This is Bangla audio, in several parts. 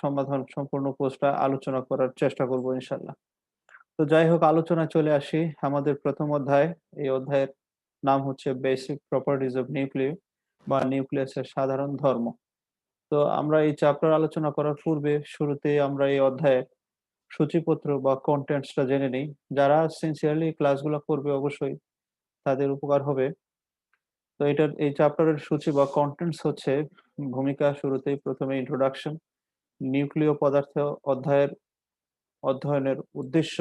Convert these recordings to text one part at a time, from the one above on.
সমাধান সম্পূর্ণ কোর্সটা আলোচনা করার চেষ্টা করব ইনশাআল্লাহ। তো যাই হোক আলোচনায় চলে আসি। আমাদের প্রথম অধ্যায়। এই অধ্যায়ের নাম হচ্ছে বেসিক প্রপার্টিজ অফ নিউক্লিয় বা নিউক্লিয়াসের সাধারণ ধর্ম। তো আমরা এই চ্যাপ্টার আলোচনা করার পূর্বে শুরুতে আমরা এই অধ্যায়ের সূচিপত্র বা কনটেন্টস টা জেনে নিই যারা সিনসিয়ারলি ক্লাসগুলো করবে অবশ্যই তাদের উপকার হবে। তো এটার এই চ্যাপ্টারের সূচি বা কন্টেন্টস হচ্ছে ভূমিকা শুরুতেই প্রথমে ইন্ট্রোডাকশন, নিউক্লিয় পদার্থ অধ্যায়ের অধ্যয়নের উদ্দেশ্য,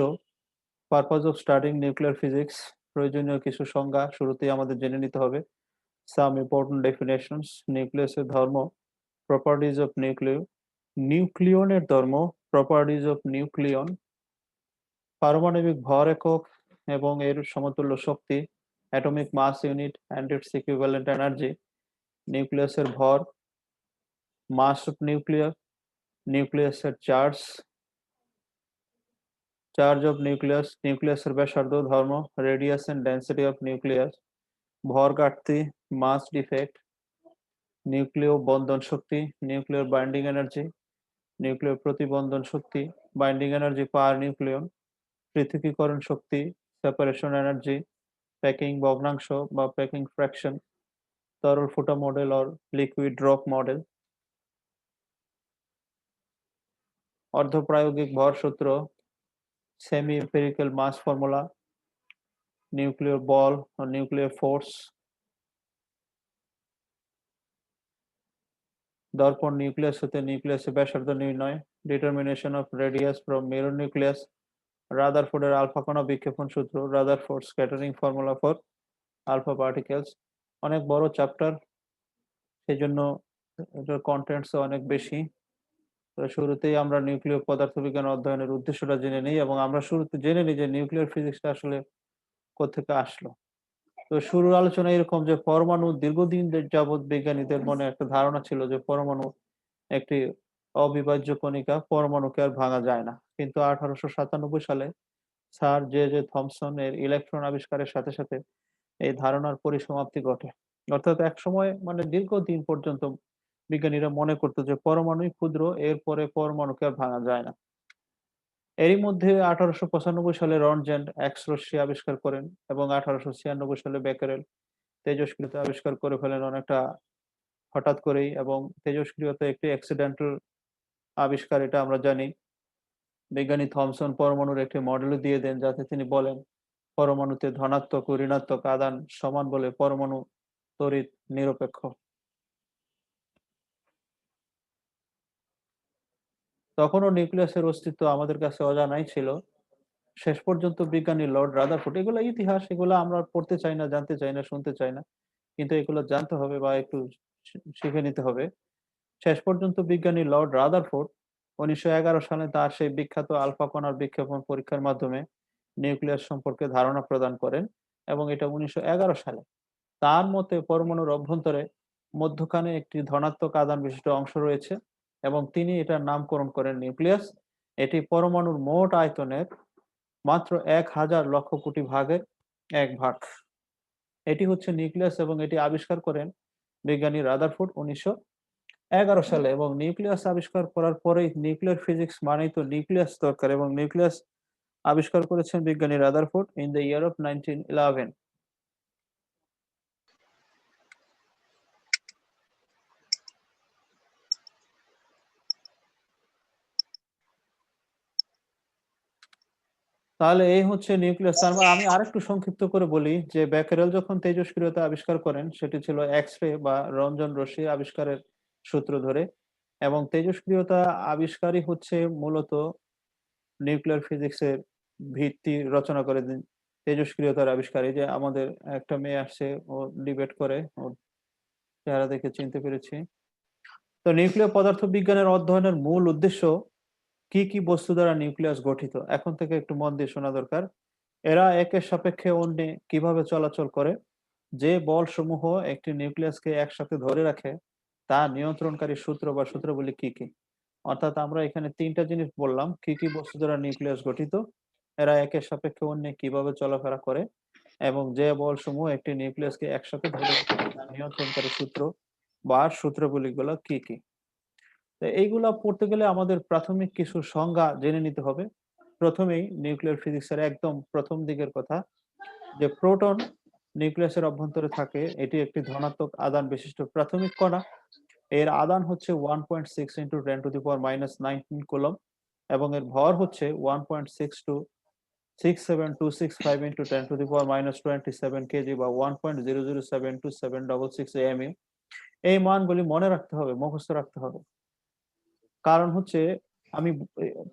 purpose of studying nuclear physics প্রয়োজনীয় কিছু সংজ্ঞা শুরুতেই আমাদের জেনে নিতে হবে। সাম ইম্পোর্টেন্ট ডেফিনিশনস নিউক্লিয়াসের ধর্ম, প্রপার্টিজ অফ নিউক্লিয়, নিউক্লিয়নের ধর্ম, প্রপার্টিজ অফ নিউক্লিয়ন, পারমাণবিক ভর একক এবং এর সমতুল্য শক্তি, atomic mass unit and its equivalent energy, নিউক্লিয়াসের ভর, মাস অফ নিউক্লিয়ার, নিউক্লিয়াসের চার্জ, চার্জ অফ নিউক্লিয়াস, নিউক্লিয়াসের ব্যাসার্ধ, ধর্ম, radius and density of nucleus, ভর ঘাটতি, মাস ডিফেক্ট, নিউক্লিয় বন্ধন শক্তি, নিউক্লিয়ার বাইন্ডিং এনার্জি, নিউক্লিয় প্রতিবন্ধন শক্তি, বাইন্ডিং এনার্জি পার নিউক্লিয়ন, পৃথকীকরণ শক্তি, সেপারেশন এনার্জি, প্যাকিং ভগ্নাংশ বা প্যাকিং ফ্র্যাকশন, তরল ফুটা model or liquid drop model. অর্ধপ্রায়োগিক ভর সূত্র, semi empirical mass formula, nuclear বল নিউক্লিয়ার ফোর্স, দর্পণ নিউক্লিয়াস হতে নিউক্লিয়াসের ব্যাসার্ধ নির্ণয়, determination of radius from mirror nucleus, রাদারফোর্ডের alpha কণা বিক্ষেপণ সূত্র, Rutherford scattering formula for alpha particles. অনেক বড় চ্যাপ্টার সেজন্য এটার কনটেন্টস অনেক বেশি। শুরুতেই আমরা নিউক্লিয় পদার্থবিজ্ঞান অধ্যয়নের উদ্দেশ্যটা জেনে নিই এবং আমরা শুরুতে জেনে নিই যে নিউক্লিয়ার ফিজিক্সটা আসলে কোত্থেকে আসলো। তো শুরুর আলোচনা এরকম যে পরমাণু দীর্ঘদিন যাবৎ বিজ্ঞানীদের মনে একটা ধারণা ছিল যে পরমাণু একটি অবিভাজ্য কণিকা, পরমাণুকে আর ভাঙা যায় না। কিন্তু ১৮৯৭ সালে স্যার জে জে থমসন এর ইলেকট্রন আবিষ্কারের সাথে, সাথে এই ধারণার পরিসমাপ্তি ঘটে। অর্থাৎ একসময় মানে দীর্ঘদিন পর্যন্ত বিজ্ঞানীরা মনে করত যে পরমাণুই ক্ষুদ্র, এরপরে পরমাণুকে আর ভাঙা যায় না। এরই মধ্যে ১৮৯৫ সালে রনটজেন এক্স রশ্মি আবিষ্কার করেন এবং ১৮৯৬ সালে বেকেরেল তেজস্ক্রিয়তা আবিষ্কার করে ফেলেন অনেকটা হঠাৎ করেই এবং তেজস্ক্রিয়তা একটি অ্যাক্সিডেন্টাল আবিষ্কার এটা আমরা জানি। বিজ্ঞানী থমসন পরমাণুর একটি মডেলও দিয়ে দেন যাতে তিনি বলেন পরমাণুতে ধনাত্মক ও ঋণাত্মক আদান সমান বলে পরমাণু তড়িৎ নিরপেক্ষ। তখনও নিউক্লিয়াসের অস্তিত্ব আমাদের কাছে অজানাই ছিল। শেষ পর্যন্ত বিজ্ঞানী লর্ড রাদারফোর্ড এগুলা ইতিহাস, এগুলো আমরা পড়তে চাই না, জানতে চাই না, শুনতে চাই না। কিন্তু এগুলো জানতে হবে বা একটু শিখে নিতে হবে। শেষ পর্যন্ত বিজ্ঞানী লর্ড রাদারফোর্ড ১৯১১ সালে তার সেই বিখ্যাত আলফা কণার বিক্ষেপণ পরীক্ষার মাধ্যমে নিউক্লিয়াস সম্পর্কে ধারণা প্রদান করেন এবং এটা ১৯১১ সালে। তার মতে পরমাণুর অভ্যন্তরে মধ্যখানে একটি ধনাত্মক আদান বিশিষ্ট অংশ রয়েছে এবং তিনি এটার নামকরণ করেন নিউক্লিয়াস। এটি পরমাণুর মোট আয়তনের মাত্র ১০০০ লক্ষ কোটি ভাগের এক ভাগ। এটি হচ্ছে নিউক্লিয়াস এবং এটি আবিষ্কার করেন বিজ্ঞানী রাদারফুড উনিশশো এগারো সালে এবং নিউক্লিয়াস আবিষ্কার করার পরেই নিউক্লিয়ার ফিজিক্স মানেই তো নিউক্লিয়াস দরকার এবং নিউক্লিয়াস আবিষ্কার করেছেন বিজ্ঞানী Rutherford in the year of 1911 তাহলে এই হচ্ছে নিউক্লিয়াস। তার মানে আমি আরেকটু সংক্ষিপ্ত করে বলি যে বেকেরেল যখন তেজস্ক্রিয়তা আবিষ্কার করেন সেটি ছিল এক্স-রে বা রঞ্জন রশ্মি আবিষ্কারের সূত্র ধরে এবং তেজস্ক্রিয়তা আবিষ্কারই হচ্ছে মূলত নিউক্লিয়ার ফিজিক্সের ভিত্তি রচনা করে দেন তেজস্ক্রিয়তার আবিষ্কার। যে আমাদের একটা মেয়ে আসছে ও ডিবেট করে, ওর চেহারা দেখে চিনতে পেরেছি। তো নিউক্লিয় পদার্থ বিজ্ঞানের অধ্যয়নের মূল উদ্দেশ্য কি, কি বস্তু দ্বারা নিউক্লিয়াস গঠিত? এখন থেকে একটু মন দিয়ে শোনা দরকার। এরা একের সাপেক্ষে অন্যে কীভাবে চলাচল করে? যে বল সমূহ একটি নিউক্লিয়াসকে একসাথে ধরে রাখে তা নিয়ন্ত্রণকারী সূত্র বা সূত্রগুলি কি, কি? অর্থাৎ আমরা এখানে তিনটা জিনিস বললাম। কি, কি বস্তু দ্বারা নিউক্লিয়াস গঠিত? এরা একের সাপেক্ষে অন্যে কীভাবে চলাফেরা করে? এবং যে বল সমূহ একটি নিউক্লিয়াসকে একসাথে ধরে নিয়ন্ত্রণকারী সূত্র বা সূত্রগুলি গুলো কি, কি? এইগুলা পড়তে গেলে আমাদের প্রাথমিক কিছু সংজ্ঞা জেনে নিতে হবে। প্রথমেই নিউক্লিয়ার ফিজিক্সের একদম প্রথম দিকের কথা, যে প্রোটন নিউক্লিয়াসের অভ্যন্তরে থাকে, এটি একটি ধনাত্মক আদান বিশিষ্ট প্রাথমিক কণা। এর আদান হচ্ছে one point six into ten to the power minus nineteen coulomb এবং এর ভর হচ্ছে one point six two six seven two six five into ten to the power minus twenty seven K G one point zero zero seven two seven double six M এই মানগুলি মনে রাখতে হবে, মুখস্থ রাখতে হবে। কারণ হচ্ছে আমি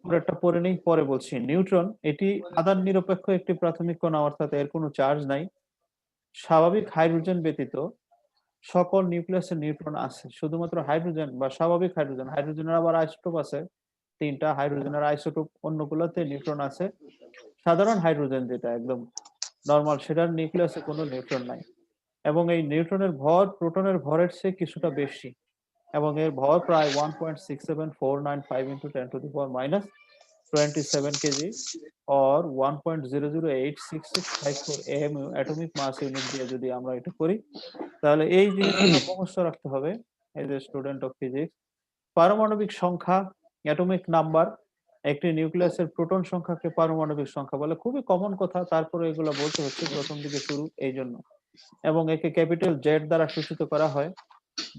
পরেরটা পরে নেই, পরে বলছি। নিউট্রন, এটি আদান নিরপেক্ষ একটি প্রাথমিক কণা অর্থাৎ এর কোনো চার্জ নাই। স্বাভাবিক হাইড্রোজেন ব্যতীত সকল নিউক্লিয়াসের নিউট্রন আছে। শুধুমাত্র হাইড্রোজেন বা স্বাভাবিক হাইড্রোজেন হাইড্রোজেনের আবার আইসোটোপ আছে। তিনটা হাইড্রোজেনের আইসোটোপ অন্যগুলোতে নিউট্রন আছে। সাধারণ হাইড্রোজেন যেটা, একদম নর্মাল সেটার নিউক্লিয়াসে কোনো নিউট্রন নাই। এবং এই নিউট্রনের ভর প্রোটনের ভরের চেয়ে কিছুটা বেশি। এবং এর ভর প্রায় one point six seven four nine five into ten to the power minus twenty seven kg or one point zero zero eight six six five four M atomic mass unit দিয়ে যদি আমরা এটা করি তাহলে এই জিনিসটা মুখস্থ রাখতে হবে as a student of physics পারমাণবিক সংখ্যা অ্যাটমিক নাম্বার একটি নিউক্লিয়াসের প্রোটন সংখ্যাকে পারমাণবিক সংখ্যা বলে খুবই কমন কথা তারপরে এগুলো বলতে হচ্ছে প্রথম দিকে শুরু এই জন্য এবং একে ক্যাপিটাল জেড দ্বারা সূচিত করা হয়।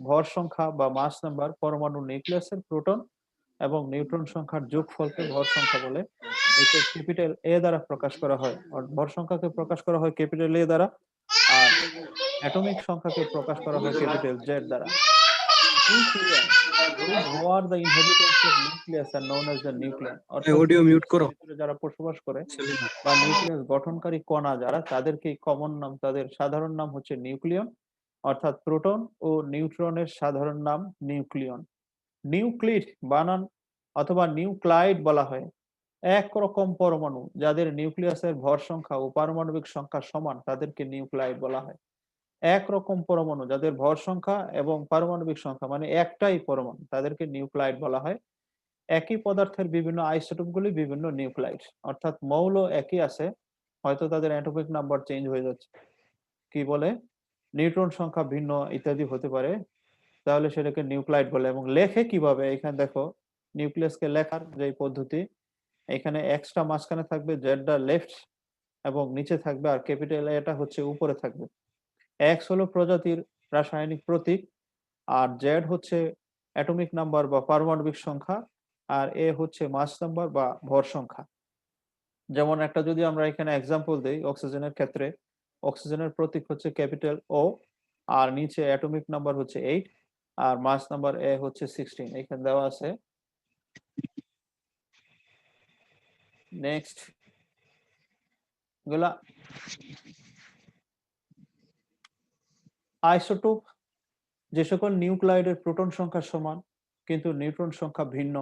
ভর সংখ্যা বা মাস নাম্বার পরমাণু নিউক্লিয়াসের প্রোটন এবং নিউট্রন সংখ্যার যোগফলকে ভর সংখ্যা বলে। একে ক্যাপিটাল এ দ্বারা প্রকাশ করা হয়। ভর সংখ্যাকে প্রকাশ করা হয় ক্যাপিটাল এ দ্বারা আর অ্যাটমিক সংখ্যাকে প্রকাশ করা হয় ক্যাপিটাল জেড দ্বারা। Nucleus who are the inhabitants of nucleus are known as the nucleon audio mute করো। যারা বসবাস করে বা নিউক্লিয়াস গঠনকারী কণা যারা তাদেরকে কমন নাম তাদের সাধারণ নাম হচ্ছে নিউক্লিয়ন অর্থাৎ প্রোটন ও নিউট্রনের সাধারণ নাম নিউক্লিয়ন। নিউক্লিড বানান অথবা নিউক্লাইড বলা হয় একরকম পরমাণু যাদের নিউক্লিয়াসের ভর সংখ্যা ও পারমাণবিক সংখ্যা সমান তাদেরকে নিউক্লাইড বলা হয়। একরকম পরমাণু যাদের ভর সংখ্যা এবং পারমাণবিক সংখ্যা মানে একটাই পরমাণু তাদেরকে নিউক্লাইড বলা হয়। একই পদার্থের বিভিন্ন আইসোটোপগুলি বিভিন্ন নিউক্লাইড অর্থাৎ মৌল একই আছে, হয়তো তাদের অ্যাটমিক নাম্বার চেঞ্জ হয়ে যাচ্ছে। কি বলে? নিউট্রন সংখ্যা ভিন্ন ইত্যাদি হতে পারে। তাহলে সেটাকে নিউক্লাইড বলে এবং লেখে কীভাবে? এখানে দেখো, নিউক্লিয়াসকে লেখার যে পদ্ধতি, এখানে এক্সট্রা মাঝখানে থাকবে জেডটা লেফট এবং নিচে থাকবে আর ক্যাপিটাল এটা হচ্ছে উপরে থাকবে। এক্স হলো প্রজাতির রাসায়নিক প্রতীক আর জেড হচ্ছে অ্যাটমিক নাম্বার বা পারমাণবিক সংখ্যা আর এ হচ্ছে মাস নাম্বার বা ভর সংখ্যা। যেমন একটা যদি আমরা এখানে এক্সাম্পল দেই অক্সিজেনের ক্ষেত্রে অক্সিজেনের প্রতীক হচ্ছে ক্যাপিটাল ও আর নিচে অ্যাটমিক নাম্বার হচ্ছে এইট, আর মাস নাম্বার এ হচ্ছে সিক্সটিন। এখানে দেওয়া আছে। নেক্সটগুলা আইসোটোপ যে সকল নিউক্লাইডের প্রোটন সংখ্যা সমান, কিন্তু নিউট্রন সংখ্যা ভিন্ন,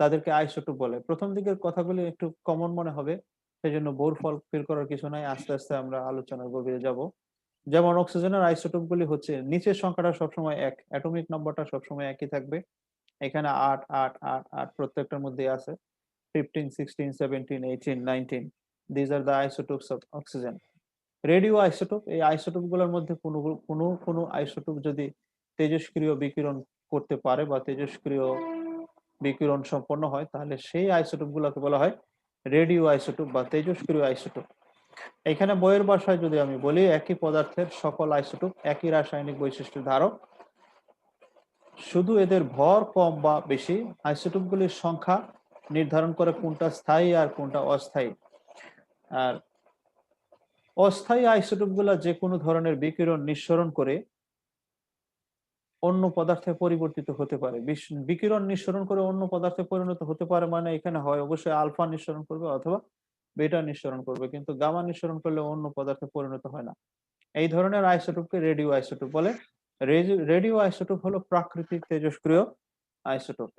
তাদেরকে আইসোটোপ বলে। প্রথম দিকের কথাগুলি একটু কমন মনে হবে। সেই জন্য বোর ফল ফিল করার কিছু নাই। আস্তে আস্তে আমরা আলোচনার গভীরে যাব। যেমন অক্সিজেনের আইসোটোপ গুলি হচ্ছে, নিচের সংখ্যাটা সবসময় এক, অ্যাটমিক নাম্বারটা সবসময় একই থাকবে। এখানে আট আট আট আট প্রত্যেকটার মধ্যে আছে। Fifteen sixteen seventeen eighteen nineteen these are the isotopes of oxygen radio isotope এই আইসোটোপগুলোর মধ্যে কোনো কোনো কোনো আইসোটোপ যদি তেজস্ক্রিয় বিকিরণ করতে পারে বা তেজস্ক্রিয় বিকিরণ সম্পন্ন হয়, তাহলে সেই আইসোটোপ গুলোকে বলা হয় রেডিও আইসোটোপ বা তেজস্ক্রিয় আইসোটোপ। এখানে বইয়ের ভাষায় যদি আমি বলি, একই পদার্থের সকল আইসোটোপ একই রাসায়নিক বৈশিষ্ট্য ধারক। শুধু এদের ভর কম বা বেশি আইসোটোপ গুলির সংখ্যা নির্ধারণ করে কোনটা স্থায়ী আর কোনটা অস্থায়ী। আর অস্থায়ী আইসোটোপগুলা যে কোনো ধরনের বিকিরণ নিঃসরণ করে অন্য পদার্থে পরিবর্তিত হতে পারে। বিকিরণ নিঃসরণ করে অন্য পদার্থে পরিণত হতে পারে মানে এখানে হয় অবশ্যই আলফা নিঃসরণ করবে অথবা বেটা নিঃসরণ করবে, কিন্তু গামা নিঃসরণ করলে অন্য পদার্থে পরিণত হয় না। এই ধরনের আইসোটোপকে রেডিও আইসোটোপ বলে। রেডিও আইসোটোপ হলো প্রাকৃতিক তেজস্ক্রিয় আইসোটোপ।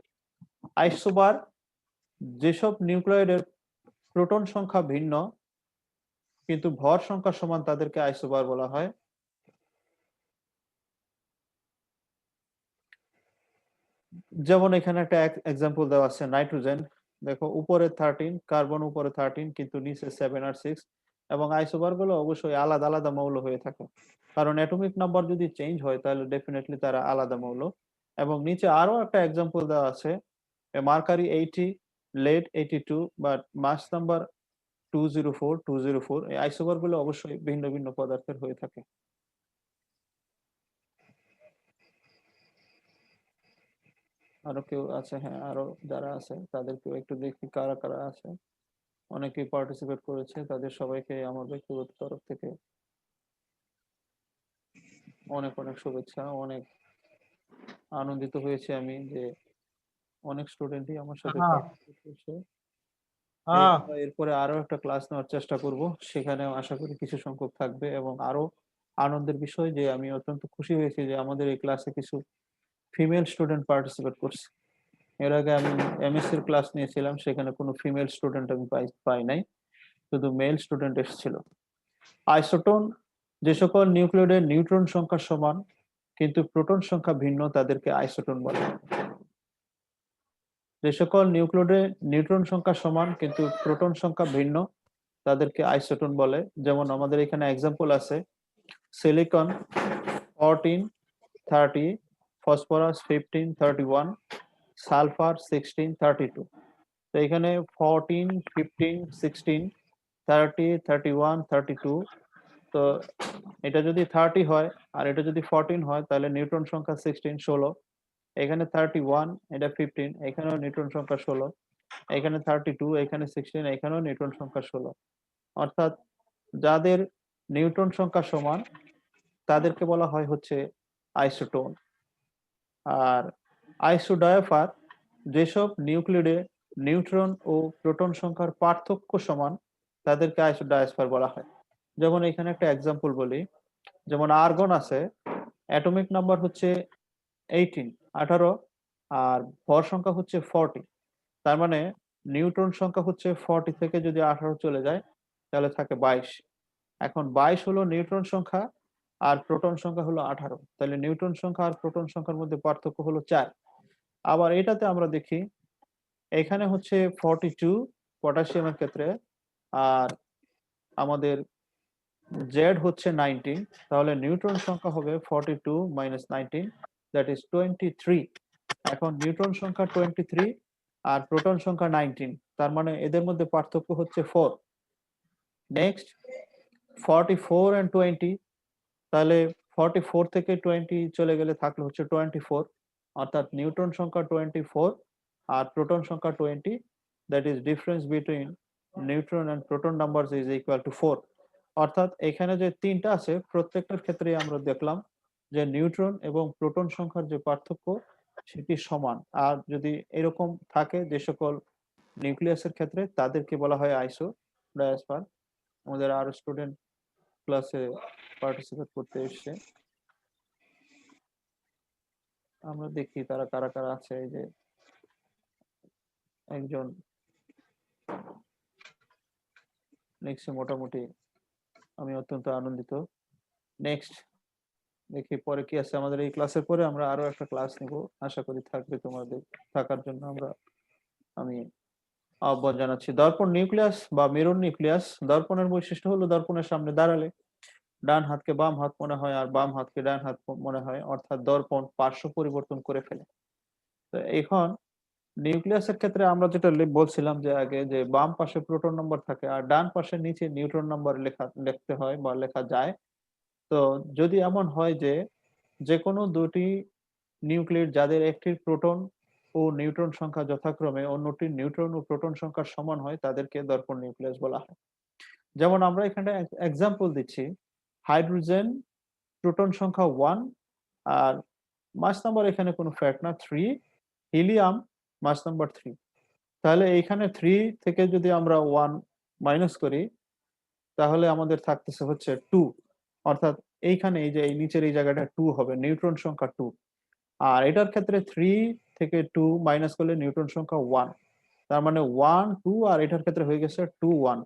আইসোবার যেসব নিউক্লিয়েডের প্রোটন সংখ্যা ভিন্ন, কিন্তু ভর সংখ্যা সমান তাদেরকে আইসোবার বলা হয়। যেমন এখানে একটা এক্সাম্পল দেওয়া আছে নাইট্রোজেন দেখো, উপরে থার্টিন কার্বন উপরে থার্টিন কিন্তু নিচে সেভেন আর সিক্স এবং আইসোবারগুলো অবশ্যই আলাদা আলাদা মৌল হয়ে থাকে। কারণ অ্যাটমিক নাম্বার যদি চেঞ্জ হয়, তাহলে ডেফিনেটলি তারা আলাদা মৌল। এবং নিচে আরও একটা এক্সাম্পল দেওয়া আছে mercury eighty lead eighty two but mass number two zero four two zero four এই আইসোবারগুলো অবশ্যই ভিন্ন ভিন্ন পদার্থের হয়ে থাকে। আরও কেউ আছে হ্যাঁ আরও যারা আছে তাদেরকেও একটু দেখি কারা কারা আছে। অনেকে পার্টিসিপেট করেছে তাদের সবাইকে আমার ব্যক্তিগত তরফ থেকে অনেক অনেক শুভেচ্ছা অনেক আনন্দিত হয়েছে আমি যে অনেক স্টুডেন্টই আমার সাথে। করছে। এরপরে আরও একটা ক্লাস নেওয়ার চেষ্টা করব সেখানেও আশা করি কিছু সংখ্যক থাকবে এবং আরও আনন্দের বিষয় যে আমি অত্যন্ত খুশি হয়েছি যে আমাদের এই ক্লাসে কিছু ফিমেল স্টুডেন্ট পার্টিসিপেট করছে এর আগে আমি এমএসসির ক্লাস নিয়েছিলাম, সেখানে কোনো ফিমেল স্টুডেন্ট আমি পাই পাই নাই, শুধু মেল স্টুডেন্ট এসেছিল। আইসোটোন যে সকল নিউক্লিওডের নিউট্রন সংখ্যা সমান, কিন্তু প্রোটন সংখ্যা ভিন্ন, তাদেরকে আইসোটোন বলে। যে সকল নিউক্লিওডে নিউট্রন সংখ্যা সমান, কিন্তু প্রোটন সংখ্যা ভিন্ন, তাদেরকে আইসোটোন বলে। যেমন আমাদের এখানে এক্সাম্পল আছে silicon fourteen thirty phosphorus fifteen thirty one sulphur sixteen thirty two তো এখানে fourteen fifteen sixteen thirty thirty one thirty two তো এটা যদি থার্টি হয়, আর এটা যদি ফোরটিন হয়, তাহলে নিউট্রন সংখ্যা সিক্সটিন ষোলো। এখানে থার্টি ওয়ান এটা ফিফটিন এখানেও নিউট্রন সংখ্যা ষোলো। এখানে থার্টি টু এখানে সিক্সটিন এখানেও নিউট্রন সংখ্যা ষোলো। অর্থাৎ যাদের নিউট্রন সংখ্যা সমান, তাদেরকে বলা হয় হচ্ছে আইসোটোন। আর আইসোডায়াফার যেসব নিউক্লিডে নিউট্রন ও প্রোটন সংখ্যার পার্থক্য সমান, তাদেরকে আইসোডায়াসফার বলা হয়। যেমন এখানে একটা এক্সাম্পল বলি। যেমন আর্গন আছে অ্যাটমিক নাম্বার হচ্ছে এইটিন আঠারো, আর ভর সংখ্যা হচ্ছে ফর্টি তার মানে নিউট্রন সংখ্যা হচ্ছে ফর্টি থেকে যদি আঠারো চলে যায়, তাহলে থাকে বাইশ। এখন বাইশ হলো নিউট্রন সংখ্যা আর প্রোটন সংখ্যা হলো আঠারো। তাহলে নিউট্রন সংখ্যা আর প্রোটন সংখ্যার মধ্যে পার্থক্য হলো চার। আবার এটাতে আমরা দেখি, এখানে হচ্ছে ফর্টি টু পটাশিয়ামের ক্ষেত্রে আর আমাদের জেড হচ্ছে নাইনটিন তাহলে নিউট্রন সংখ্যা হবে forty two minus nineteen that is twenty three এখন নিউট্রন সংখ্যা টোয়েন্টি থ্রি আর প্রোটন সংখ্যা নাইনটিন তার মানে এদের মধ্যে পার্থক্য হচ্ছে four next forty four and twenty তাহলে ফর্টি ফোর থেকে টোয়েন্টি চলে গেলে থাকলে হচ্ছে টোয়েন্টি ফোর অর্থাৎ নিউট্রন সংখ্যা টোয়েন্টি ফোর আর প্রোটন সংখ্যা twenty that is difference between neutron and proton number is equal to four অর্থাৎ এখানে যে তিনটা আছে, প্রত্যেকটার ক্ষেত্রে আমরা দেখলাম যে নিউট্রন এবং প্রোটন সংখ্যার যে পার্থক্য, সেটি সমান। আর যদি এরকম থাকে যে সকল নিউক্লিয়াসের ক্ষেত্রে, তাদেরকে বলা হয় আইসো ডায়াসপার আমাদের আরও স্টুডেন্ট ক্লাসে পার্টিসিপেট করতে এসছে। আমরা দেখি তারা, কারা কারা আছে, এই যে একজন। নেক্সট মোটামুটি আমি অত্যন্ত আনন্দিত। নেক্সট দেখি পরে কি আছে আমাদের এই ক্লাসের পরে আমরা আরও একটা ক্লাস নিব। আশা করি থাকবে তোমাদের, থাকার জন্য আমরা, আমি আহ্বান জানাচ্ছি। দর্পণ নিউক্লিয়াস বা মিরর নিউক্লিয়াস দর্পণের বৈশিষ্ট্য হলো দর্পণের সামনে দাঁড়ালে। ডান হাতকে বাম হাত মনে হয় আর বাম হাতকে ডান হাত মনে হয়, অর্থাৎ দর্পণ, পার্শ্ব পরিবর্তন করে ফেলে। তো এখন নিউক্লিয়াসের ক্ষেত্রে আমরা যেটা বলছিলাম যে আগে যে বাম পাশে প্রোটন নম্বর থাকে আর ডান পাশে নিচে নিউট্রন নম্বর লেখা, লিখতে হয় বা লেখা যায়। তো যদি এমন হয় যে যে কোনো দুটি নিউক্লিয়ার যাদের একটির প্রোটন ও নিউট্রন সংখ্যা যথাক্রমে অন্যটির নিউট্রন ও প্রোটন সংখ্যার সমান হয়, তাদেরকে দর্পণ নিউক্লিয়াস বলা হয়। যেমন আমরা এখানে এক্সাম্পল দিচ্ছি। হাইড্রোজেন, প্রোটন সংখ্যা ওয়ান আর মাস নাম্বার এখানে কোনো ফ্যাক্ট না three helium mass number three তাহলে এইখানে থ্রি থেকে যদি আমরা ওয়ান মাইনাস করি, তাহলে আমাদের থাকতেছে হচ্ছে টু অর্থাৎ এইখানে এই যে, এই নিচের এই জায়গাটা টু হবে নিউট্রন সংখ্যা টু আর এটার ক্ষেত্রে থ্রি থেকে টু মাইনাস করলে নিউট্রন সংখ্যা ওয়ান তার মানে ওয়ান টু আর এটার ক্ষেত্রে হয়ে গেছে টু ওয়ান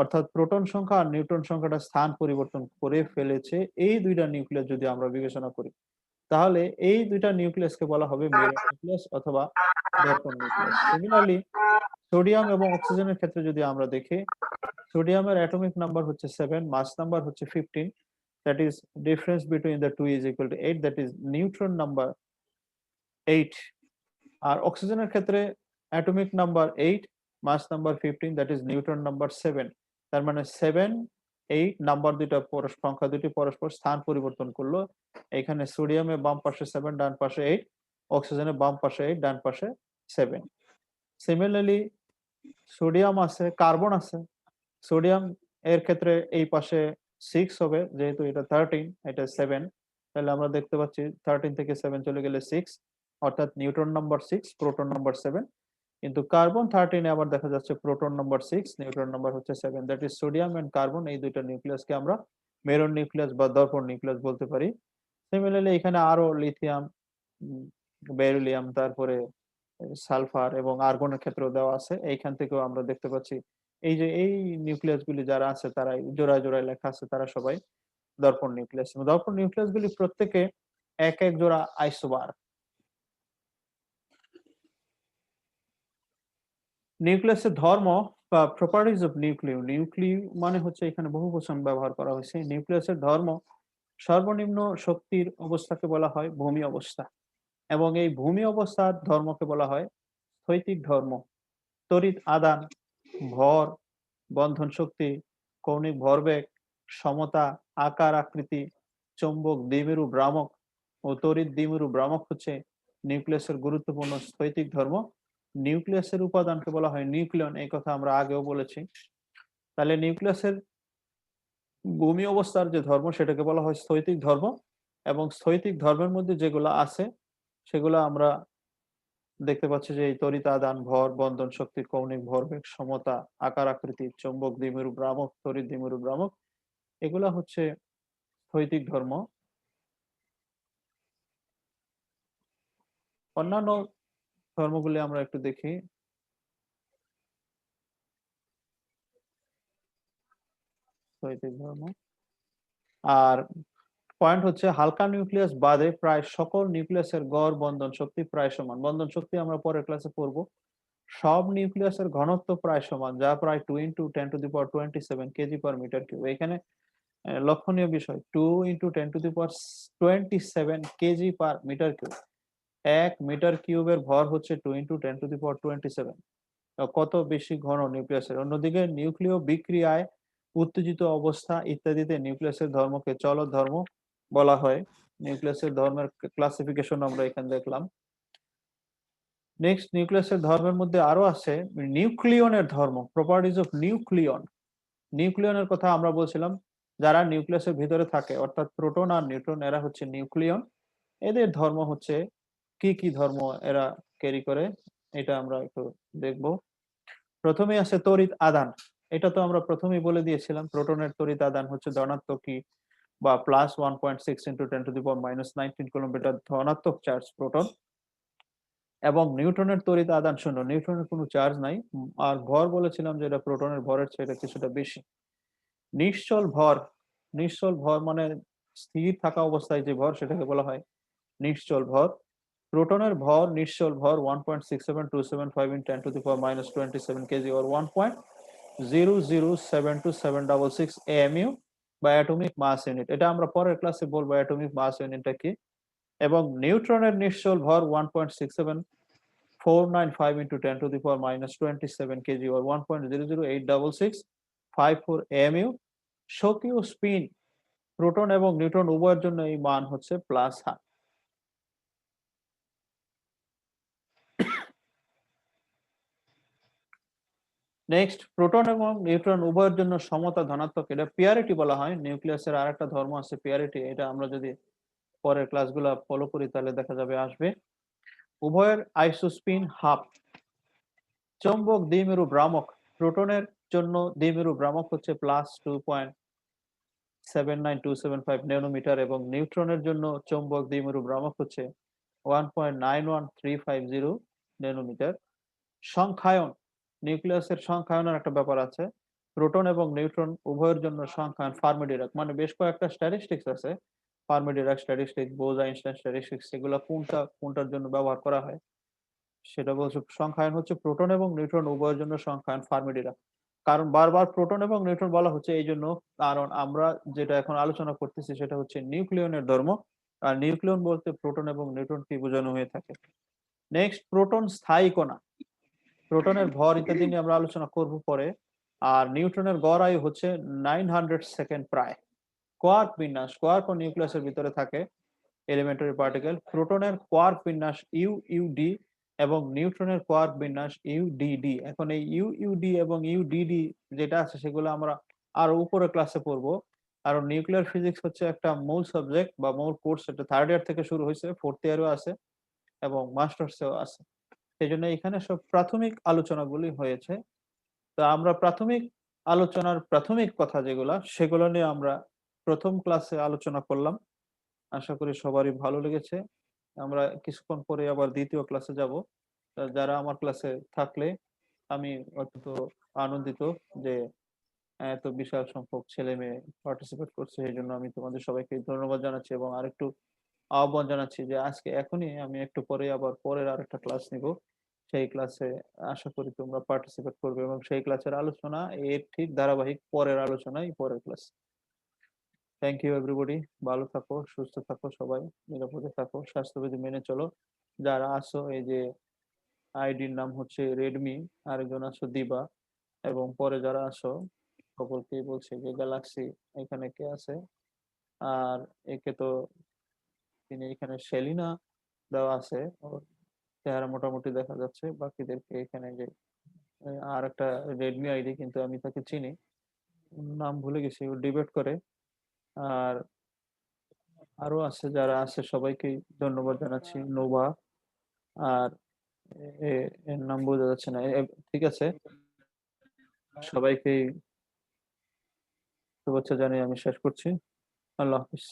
অর্থাৎ প্রোটন সংখ্যা আর নিউট্রন সংখ্যাটা স্থান পরিবর্তন করে ফেলেছে, এই দুইটা নিউক্লিয়াস যদি আমরা বিবেচনা করি, তাহলে এই দুইটা নিউক্লিয়াসকে বলা হবে নিউক্লিয়াস অথবা দর্পণ নিউক্লিয়াস। সিমিলারলি সোডিয়াম এবং অক্সিজেনের ক্ষেত্রে যদি আমরা দেখি, সোডিয়ামের অ্যাটমিক নাম্বার হচ্ছে সেভেন, মাস নাম্বার হচ্ছে fifteen, that is difference between the two is equal to 8 that is neutron number eight. আর অক্সিজেনের ক্ষেত্রে atomic number eight, mass number fifteen, that is neutron number seven. তার মানে সেভেন এইট নাম্বার দুইটা সংখ্যা দুটি পরস্পর স্থান পরিবর্তন করল। এখানে সোডিয়ামে বাম পাশে সেভেন ডান পাশে এইট অক্সিজেনে বাম পাশে এইট ডান পাশে সেভেন সিমিলারলি সোডিয়াম আছে কার্বন আছে। সোডিয়াম এর ক্ষেত্রে এই পাশে সিক্স হবে, যেহেতু এটা থার্টিন এটা সেভেন তাহলে আমরা দেখতে পাচ্ছি থার্টিন থেকে সেভেন চলে গেলে সিক্স অর্থাৎ neutron number six proton number seven কিন্তু কার্বন থার্টিনে আবার দেখা যাচ্ছে proton number six neutron number হচ্ছে seven that is sodium and carbon এই দুইটা নিউক্লিয়াসকে আমরা মেরন নিউক্লিয়াস বা দর্পণ নিউক্লিয়াস বলতে পারি। সিমিলারলি এখানে আরও লিথিয়াম বেরিলিয়াম তারপরে সালফার এবং আর্গনের ক্ষেত্রেও দেওয়া আছে। এইখান থেকেও আমরা দেখতে পাচ্ছি এই যে এই নিউক্লিয়াস গুলি যারা আছে তারা জোড়ায় জোড়ায় লেখা আছে তারা সবাই দর্পণ নিউক্লিয়াস দর্পণ নিউক্লিয়াস গুলি প্রত্যেকে এক এক জোড়া আইসোবার নিউক্লিয়াসের ধর্ম বা প্রপার্টিজ অফ নিউক্লিয় নিউক্লিয় মানে হচ্ছে এখানে বহু বচন ব্যবহার করা হয়েছে। নিউক্লিয়াসের ধর্ম সর্বনিম্ন শক্তির অবস্থাকে বলা হয় ভূমি অবস্থা এবং এই ভূমি অবস্থার ধর্মকে বলা হয় স্থৈতিক ধর্ম। তড়িৎ আদান, ভর, বন্ধন শক্তি, কৌণিক ভরবেগ, সমতা, আকার আকৃতি, চৌম্বক দ্বিমেরু ভ্রামক ও তড়িৎ দ্বিমেরু ভ্রামক হচ্ছে নিউক্লিয়াসের গুরুত্বপূর্ণ স্থৈতিক ধর্ম। নিউক্লিয়াসের উপাদানকে বলা হয় নিউক্লিয়ন, এই কথা আমরা আগেও বলেছি। তাহলে নিউক্লিয়াসের ভূমি অবস্থার যে ধর্ম, সেটাকে বলা হয় স্থৈতিক ধর্ম এবং স্থৈতিক ধর্মের মধ্যে যেগুলো আছে, সেগুলো আমরা দেখতে পাচ্ছি যে এই তরিত আদান ভর, বন্ধন শক্তি, কৌণিক ভরবেগ সমতা, আকার আকৃতি, চৌম্বক দ্বিমেরু ভ্রামক তরিত দ্বিমেরু ভ্রামক, এগুলা হচ্ছে স্থৈতিক ধর্ম। অন্যান্য ধর্মগুলি আমরা একটু দেখি। ধর্ম। আর পয়েন্ট হচ্ছে হালকা নিউক্লিয়াস বাদে প্রায় সকল নিউক্লিয়াসের গড়, বন্ধন শক্তি প্রায় সমান। বন্ধন শক্তি আমরা পরের ক্লাসে পড়ব। সব নিউক্লিয়াসের ঘনত্ব প্রায় সমান, যা প্রায় two into ten to the power twenty seven KG per metre cube এখানে লক্ষণীয় বিষয় two into ten to the power twenty seven KG per metre cube এক মিটার কিউবের ভর হচ্ছে two into ten to the power twenty seven কত বেশি ঘন নিউক্লিয়াসের? অন্যদিকে নিউক্লিয় বিক্রিয়ায় উত্তেজিত অবস্থা ইত্যাদিতে নিউক্লিয়াসের ধর্মকে চলৎ ধর্ম বলা হয়। নিউক্লিয়াসের ধর্মের ক্লাসিফিকেশন আমরা এখানে দেখলাম। নেক্সট নিউক্লিয়াসের ধর্মের মধ্যে আরও আছে নিউক্লিয়নের ধর্ম প্রপার্টিজ অফ নিউক্লিয়ন। নিউক্লিয়নের কথা আমরা বলছিলাম, যারা নিউক্লিয়াসের ভিতরে থাকে, অর্থাৎ প্রোটন আর নিউট্রন, এরা হচ্ছে নিউক্লিয়ন। এদের ধর্ম হচ্ছে কি কি ধর্ম এরা ক্যারি করে, এটা আমরা একটু দেখব। প্রথমে আছে তড়িৎ আদান। এটা তো আমরা প্রথমেই বলে দিয়েছিলাম, প্রোটনের তড়িৎ আদান হচ্ছে ধনাত্মক কি বা plus one point six into ten to the power minus nineteen kilometre ধনাত্মক চার্জ প্রোটন। এবং নিউটনের তড়িৎ আদান শূন্য, নিউটনের কোনো চার্জ নাই। আর ভর বলেছিলাম যে এটা প্রোটনের ভরের চেয়ে এটা কিছুটা বেশি। নিশ্চল ভর নিশ্চল ভর মানে স্থির থাকা অবস্থায় যে ভর সেটাকে বলা হয়, নিশ্চল ভর। প্রোটনের ভর নিশ্চল ভর one point six seven two seven five in ten to the minus twenty seven KG or one point zero zero seven two seven double six AMU বা অ্যাটমিক মাস ইউনিট এটা আমরা পরের ক্লাসে বলব অ্যাটমিক মাস ইউনিটটা কি? এবং নিউট্রনের নিশ্চল ভর one point six seven four nine five into ten to the power minus twenty seven KG or one point zero zero eight double six five four AMU সক্রিয় স্পিন প্রোটন এবং নিউট্রন উভয়ের জন্য এই মান হচ্ছে প্লাস হাফ নেক্সট প্রোটন এবং নিউট্রন উভয়ের জন্য সমতা ধনাত্মক, এটা পিয়ারিটি বলা হয়। নিউক্লিয়াসের আর একটা ধর্ম আছে পিয়ারিটি এটা আমরা যদি পরের ক্লাসগুলো ফলো করি, তাহলে দেখা যাবে আসবে। উভয়ের আইসোস্পিন হাফ চৌম্বক দ্বিমেরু ভ্রামক প্রোটনের জন্য দ্বিমেরু ভ্রামক হচ্ছে plus two point seven nine two seven five nanometre এবং নিউট্রনের জন্য চৌম্বক দ্বিমেরু ভ্রামক হচ্ছে one point nine one three five zero nanometre সংখ্যায়ন নিউক্লিয়াসের সংখ্যায়নের একটা ব্যাপার আছে। প্রোটন এবং নিউট্রন উভয়ের জন্য সংখ্যায়ন ফার্মিডিরাক মানে বেশ কয়েকটা স্ট্যাটিস্টিক্স আছে। Fermi Dirac statistics Bose Einstein statistics এগুলো কোনটা, কোনটার জন্য ব্যবহার করা হয়? সেটা বলছে সংখ্যায়ন হচ্ছে প্রোটন এবং নিউট্রন উভয়ের জন্য সংখ্যায়ন ফার্মিডিরাক কারণ বারবার প্রোটন এবং নিউট্রন বলা হচ্ছে এই জন্য, কারণ আমরা যেটা এখন আলোচনা করতেছি সেটা হচ্ছে নিউক্লিয়নের ধর্ম। আর নিউক্লিয়ন বলতে প্রোটন এবং নিউট্রন নিউট্রনকে বোঝানো হয়ে থাকে? নেক্সট প্রোটন স্থায়ী কণা। প্রোটনের ভর ইত্যাদি নিয়ে আমরা আলোচনা করব পরে। আর নিউট্রনের গড় আয়ু হচ্ছে নাইন হান্ড্রেড সেকেন্ড প্রায়। কোয়ার্ক বিন্যাস, কোয়ার্ক ও নিউক্লিয়াসের ভিতরে থাকে এলিমেন্টারি পার্টিকেল। প্রোটনের কোয়ার্ক বিন্যাস ইউ ইউডি এবং নিউট্রনের কোয়ার্ক বিন্যাস ইউডিডি এখন এই ইউইউডি এবং ইউডিডি যেটা আছে সেগুলো আমরা আরও উপরে ক্লাসে পড়ব। আর নিউক্লিয়ার ফিজিক্স হচ্ছে একটা মূল সাবজেক্ট বা মূল কোর্স এটা থার্ড ইয়ার থেকে শুরু হয়েছে ফোর্থ ইয়ারও আছে এবং মাস্টার্সেও আছে। সেই জন্য এখানে সব প্রাথমিক আলোচনাগুলি হয়েছে। তো আমরা প্রাথমিক আলোচনার প্রাথমিক কথা যেগুলা, সেগুলো নিয়ে আমরা প্রথম ক্লাসে আলোচনা করলাম। আশা করি সবারই ভালো লেগেছে। আমরা কিছুক্ষণ পরে আবার দ্বিতীয় ক্লাসে যাব। যারা আমার ক্লাসে থাকলে আমি অত্যন্ত আনন্দিত যে এত বিশাল সংখ্যক ছেলে মেয়ে পার্টিসিপেট করছে। সেই জন্য আমি তোমাদের সবাইকে ধন্যবাদ জানাচ্ছি এবং আরেকটু আহ্বান জানাচ্ছি যে, আজকে এখনই আমি একটু পরে আবার পরের আরেকটা ক্লাস নিব। সেই ক্লাসে আশা করি তোমরা পার্টিসিপেট করবে এবং সেই ক্লাসের আলোচনা এর ঠিক ধারাবাহিক পরের আলোচনাই পরের ক্লাস থ্যাংক ইউ এভরিবডি ভালো থাকো, সুস্থ থাকো সবাই, নিরাপদে থাকো, স্বাস্থ্যবিধি মেনে চলো। যারা আসো এই যে আইডির নাম হচ্ছে রেডমি আরেকজন আসো দিবা এবং পরে যারা আসো সকলকেই বলছে যে গ্যালাক্সি এখানে কে আছে? আর একে তো তিনি এখানে সেলিনা দেওয়া আছে। চেহারা মোটামুটি দেখা যাচ্ছে। বাকিদেরকে এখানে যে আর একটা রেডমি আইডি কিন্তু আমি তাকে চিনি। নাম ভুলে গেছি, ও ডিবেট করে। আর আরও আছে যারা আছে, সবাইকে ধন্যবাদ জানাচ্ছি নোভা আর এর নাম বোঝা যাচ্ছে না। ঠিক আছে। সবাইকে শুভেচ্ছা জানিয়ে আমি শেষ করছি। আল্লাহ হাফিজ।